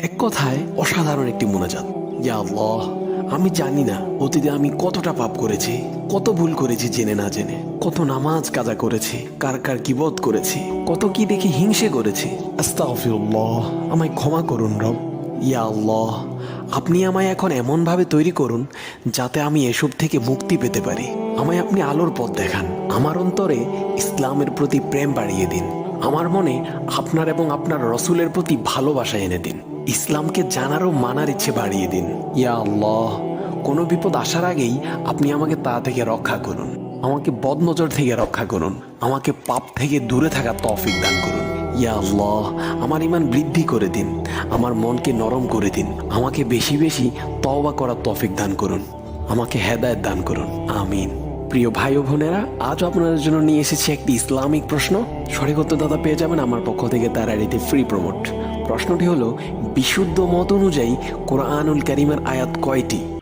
এক কথায় অসাধারণ একটি মোনাজাত। আল্লাহ, আমি জানি না অতীতে আমি কতটা পাপ করেছি, কত ভুল করেছি জেনে না জেনে, কত নামাজ কাজা করেছি, কার কার কিবত করেছি, কত কি দেখে হিংসে করেছি। আমায় ক্ষমা করুন রব। ইয়া আল্লাহ, আপনি আমায় এখন এমনভাবে তৈরি করুন যাতে আমি এসব থেকে মুক্তি পেতে পারি। আমায় আপনি আলোর পথ দেখান, আমার অন্তরে ইসলামের প্রতি প্রেম বাড়িয়ে দিন। আমার মনে আপনার এবং আপনার রসুলের প্রতি ভালোবাসা এনে দিন। ইসলামকে জানার ও মানার ইচ্ছে বাড়িয়ে দিন। ইয়া আল্লাহ, কোনো বিপদ আসার আগেই আপনি আমাকে তা থেকে রক্ষা করুন। আমাকে বদনজর থেকে রক্ষা করুন। আমাকে পাপ থেকে দূরে থাকার তৌফিক দান করুন। ইয়া আল্লাহ, আমার ইমান বৃদ্ধি করে দিন। আমার মনকে নরম করে দিন। আমাকে বেশি বেশি তওবা করার তৌফিক দান করুন। আমাকে হেদায়েত দান করুন। আমিন। প্রিয় ভাই ও বোনেরা আজ আপনাদের জন্য নিয়ে এসেছি একটি ইসলামিক প্রশ্ন। সঠিক দাদা পেয়ে যাবেন আমার পক্ষ থেকে তার আইডিতে ফ্রি প্রমোট প্রশ্নটি হলো, বিশুদ্ধ মত অনুযায়ী কোরআনুল করিমের আয়াত কয়টি?